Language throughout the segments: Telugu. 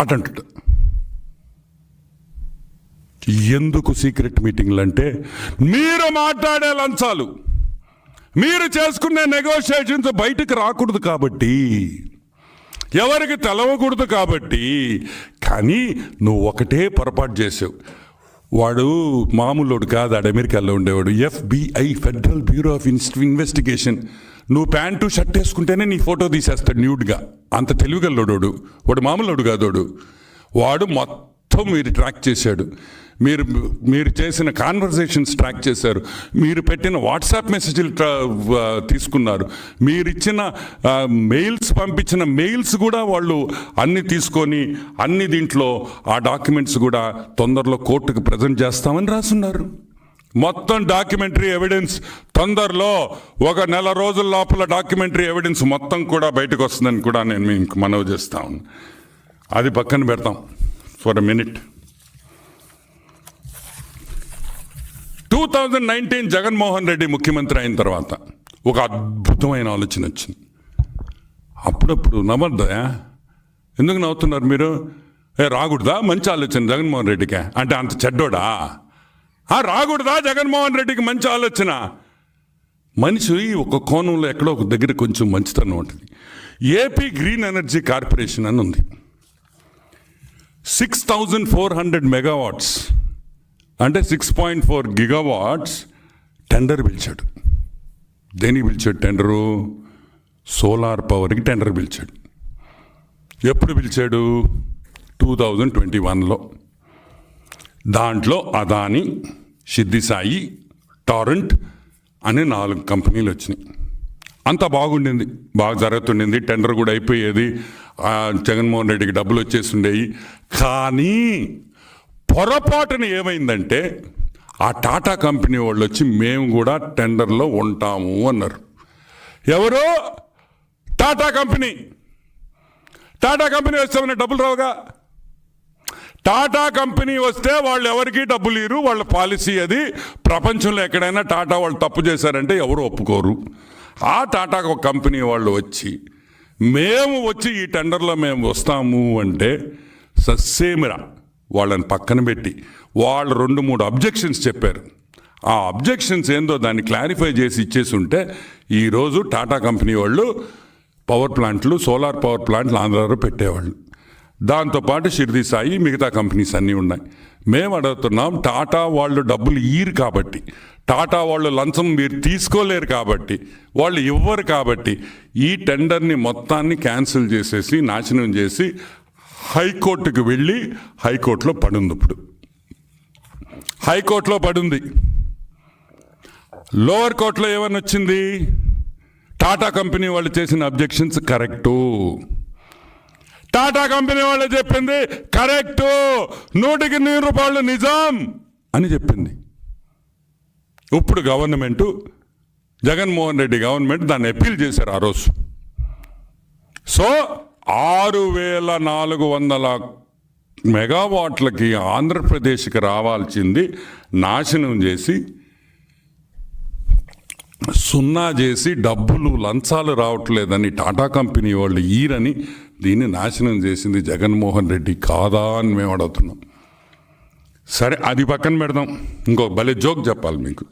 అటంటుడు ఎందుకు సీక్రెట్ మీటింగ్లు అంటే మీరు మాట్లాడే లంచాలు మీరు చేసుకునే నెగోషియేషన్స్ బయటకు రాకూడదు కాబట్టి ఎవరికి తెలవకూడదు కాబట్టి కానీ నువ్వు ఒకటే పొరపాటు చేసావు. వాడు మామూలుడు కాదు ఆడు అమెరికాలో ఉండేవాడు. FBI federal bureau of investigation. నువ్వు ప్యాంటు షర్ట్ వేసుకుంటేనే నీ ఫోటో తీసేస్తాడు న్యూడ్గా. అంత తెలివిగల్లోడోడు వాడు మామూలుడు కాదోడు. వాడు మొత్తం మీరు ట్రాక్ చేశాడు. మీరు మీరు చేసిన కాన్వర్సేషన్స్ ట్రాక్ చేశారు. మీరు పెట్టిన వాట్సాప్ మెసేజ్లు తీసుకున్నారు. మీరు ఇచ్చిన మెయిల్స్ పంపించిన మెయిల్స్ కూడా వాళ్ళు అన్ని తీసుకొని అన్ని దీంట్లో ఆ డాక్యుమెంట్స్ కూడా తొందరలో కోర్టుకు ప్రజెంట్ చేస్తామని రాసున్నారు. మొత్తం డాక్యుమెంటరీ ఎవిడెన్స్ తొందరలో ఒక నెల రోజుల లోపల డాక్యుమెంటరీ ఎవిడెన్స్ మొత్తం కూడా బయటకు వస్తుందని కూడా నేను మీకు మనవి చేస్తా అది పక్కన పెడతాం. For a minute two thousand nineteen Jaganmohan Reddy ముఖ్యమంత్రి అయిన తర్వాత ఒక అద్భుతమైన ఆలోచన వచ్చింది. అప్పుడప్పుడు నవ్వద్దా? ఎందుకు నవ్వుతున్నారు మీరు? ఏ రాకూడదా? మంచి ఆలోచన జగన్మోహన్ రెడ్డికి. అంటే అంత చెడ్డోడా? ఆ రాకూడదా జగన్మోహన్ రెడ్డికి మంచి ఆలోచన? మనిషి ఒక కోణంలో ఎక్కడో ఒక దగ్గర కొంచెం మంచితనం ఉంటుంది. ఏపీ గ్రీన్ ఎనర్జీ కార్పొరేషన్ అని ఉంది. Six thousand four hundred megawatts అంటే six point four gigawatts tender పిలిచాడు. దేనికి పిలిచాడు టెండరు సోలార్ పవర్కి టెండర్ పిలిచాడు. ఎప్పుడు పిలిచాడు? టూ థౌజండ్ ట్వంటీ వన్లో దాంట్లో అదాని సిద్ధిసాయి టారెంట్ అనే నాలుగు కంపెనీలు వచ్చినాయి. అంత బాగుండింది. బాగా జరుగుతుండింది. టెండర్ కూడా అయిపోయేది. జగన్మోహన్ రెడ్డికి డబ్బులు వచ్చేసి ఉండేవి కానీ పొరపాటున ఏమైందంటే ఆ టాటా కంపెనీ వాళ్ళు వచ్చి మేము కూడా టెండర్లో ఉంటాము అన్నారు. ఎవరు? టాటా కంపెనీ. టాటా కంపెనీ వస్తామని డబ్బులు రావుగా? టాటా కంపెనీ వస్తే వాళ్ళు ఎవరికి డబ్బులు ఇరు వాళ్ళ పాలసీ అది. ప్రపంచంలో ఎక్కడైనా టాటా వాళ్ళు తప్పు చేశారంటే ఎవరు ఒప్పుకోరు. ఆ టాటా ఒక కంపెనీ వాళ్ళు వచ్చి మేము వచ్చి ఈ టెండర్లో మేము వస్తాము అంటే సస్సేమిరా వాళ్ళని పక్కన పెట్టి వాళ్ళు రెండు మూడు అబ్జెక్షన్స్ చెప్పారు. ఆ అబ్జెక్షన్స్ ఏందో దాన్ని క్లారిఫై చేసి ఇచ్చేసి ఉంటే ఈరోజు టాటా కంపెనీ వాళ్ళు పవర్ ప్లాంట్లు సోలార్ పవర్ ప్లాంట్లు ఆంధ్రాలో పెట్టేవాళ్ళు. దాంతోపాటు షిర్ది సాయి మిగతా కంపెనీస్ అన్నీ ఉన్నాయి. మేము అడుగుతున్నాం టాటా వాళ్ళు డబ్బులు ఇయ్యరు కాబట్టి టాటా వాళ్ళు లంచం మీరు తీసుకోలేరు కాబట్టి వాళ్ళు ఇవ్వరు కాబట్టి ఈ టెండర్ని మొత్తాన్ని క్యాన్సిల్ చేసేసి నాశనం చేసి హైకోర్టుకు వెళ్ళి హైకోర్టులో పడుంది ఇప్పుడు. హైకోర్టులో పడుంది. లోవర్ కోర్టులో ఏమని వచ్చింది? టాటా కంపెనీ వాళ్ళు చేసిన అబ్జెక్షన్స్ కరెక్టు. టాటా కంపెనీ వాళ్ళు చెప్పింది కరెక్టు. నూటికి నూరు రూపాయలు నిజాం అని చెప్పింది. ఇప్పుడు గవర్నమెంటు జగన్మోహన్ రెడ్డి గవర్నమెంట్ దాన్ని అప్పీల్ చేశారు ఆ రోజు. సో ఆరు వేల నాలుగు వందల మెగావాట్లకి ఆంధ్రప్రదేశ్కి రావాల్సింది నాశనం చేసి సున్నా చేసి డబ్బులు లంచాలు రావట్లేదని టాటా కంపెనీ వాళ్ళు ఈరని దీన్ని నాశనం చేసింది జగన్మోహన్ రెడ్డి కాదా అని మేము అడుగుతున్నాం. సరే అది పక్కన పెడదాం. ఇంకో భలే జోక్ చెప్పాలి మీకు.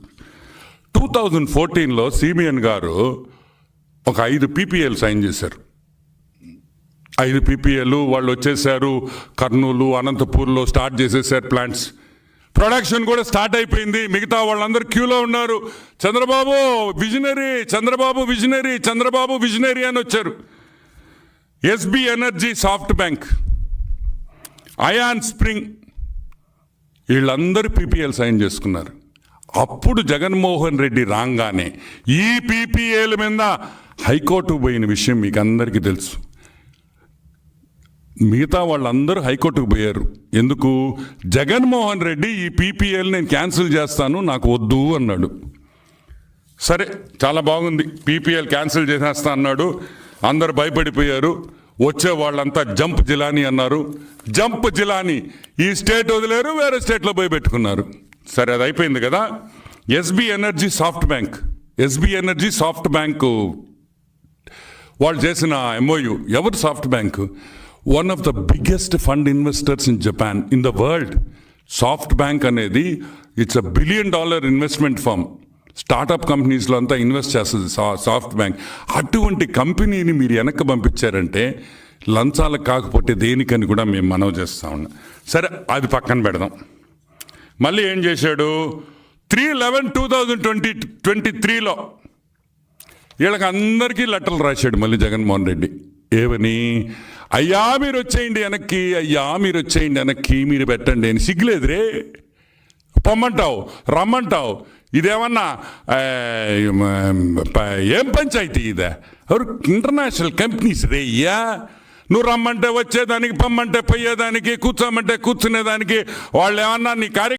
టూ థౌజండ్ ఫోర్టీన్లో సిబిఎన్ గారు ఒక ఐదు పీపీఎల్ సైన్ చేశారు. ఐదు పీపీఎల్ వాళ్ళు వచ్చేసారు కర్నూలు అనంతపూర్లో స్టార్ట్ చేసేసారు ప్లాంట్స్. ప్రొడక్షన్ కూడా స్టార్ట్ అయిపోయింది. మిగతా వాళ్ళందరూ క్యూలో ఉన్నారు. Chandrababu visionary Chandrababu visionary Chandrababu visionary అని వచ్చారు. SB energy SoftBank ion spring వీళ్ళందరూ పీపీఎల్ సైన్ చేసుకున్నారు. అప్పుడు జగన్మోహన్ రెడ్డి రాగానే ఈ పీపీఏల మీద హైకోర్టు పోయిన విషయం మీకు అందరికీ తెలుసు. మిగతా వాళ్ళందరూ హైకోర్టుకు పోయారు. ఎందుకు? జగన్మోహన్ రెడ్డి ఈ పీపీఎల్ నేను క్యాన్సిల్ చేస్తాను నాకు వద్దు అన్నాడు. సరే చాలా బాగుంది. పీపీఎల్ క్యాన్సిల్ చేసేస్తా అన్నాడు. అందరు భయపడిపోయారు. వచ్చే వాళ్ళంతా జంప్ జిలానీ అన్నారు. జంప్ జిలానీ ఈ స్టేట్ వదిలేరు వేరే స్టేట్లో పోయి పెట్టుకున్నారు. సరే అది అయిపోయింది కదా. SB energy SoftBank. SB energy SoftBank. వాళ్ళు చేసిన ఎంఓయు ఎవరు SoftBank? One of the biggest fund investors in Japan in the world SoftBank అనేది it's a billion dollar investment firm startup కంపెనీస్లో అంతా ఇన్వెస్ట్ చేస్తుంది సా సాఫ్ట్ బ్యాంక్ అటువంటి కంపెనీని మీరు వెనక్కి పంపించారంటే లంచాలకు కాకపోతే దేనికని కూడా మేము మనవి చేస్తా ఉన్నాం. సరే అది పక్కన పెడదాం. మళ్ళీ ఏం చేశాడు? Three eleven two thousand twenty twenty త్రీలో వీళ్ళకి అందరికీ లెటర్లు రాశాడు మళ్ళీ జగన్మోహన్ రెడ్డి. ఏమని? అయ్యా మీరు వచ్చేయండి వెనక్కి. అయ్యా మీరు వచ్చేయండి వెనక్కి. మీరు పెట్టండి. అని సిగ్గులేదు రే పొమ్మంటావు? రమ్మంటావు? ఇదేమన్నా ఏం పంచాయతీ ఇదే? ఎవరు ఇంటర్నేషనల్ కంపెనీస్ రే అయ్యా? నువ్వు రమ్మంటే వచ్చేదానికి పొమ్మంటే పోయేదానికి కూర్చోమంటే కూర్చునేదానికి వాళ్ళు ఏమన్నా నీ కార్య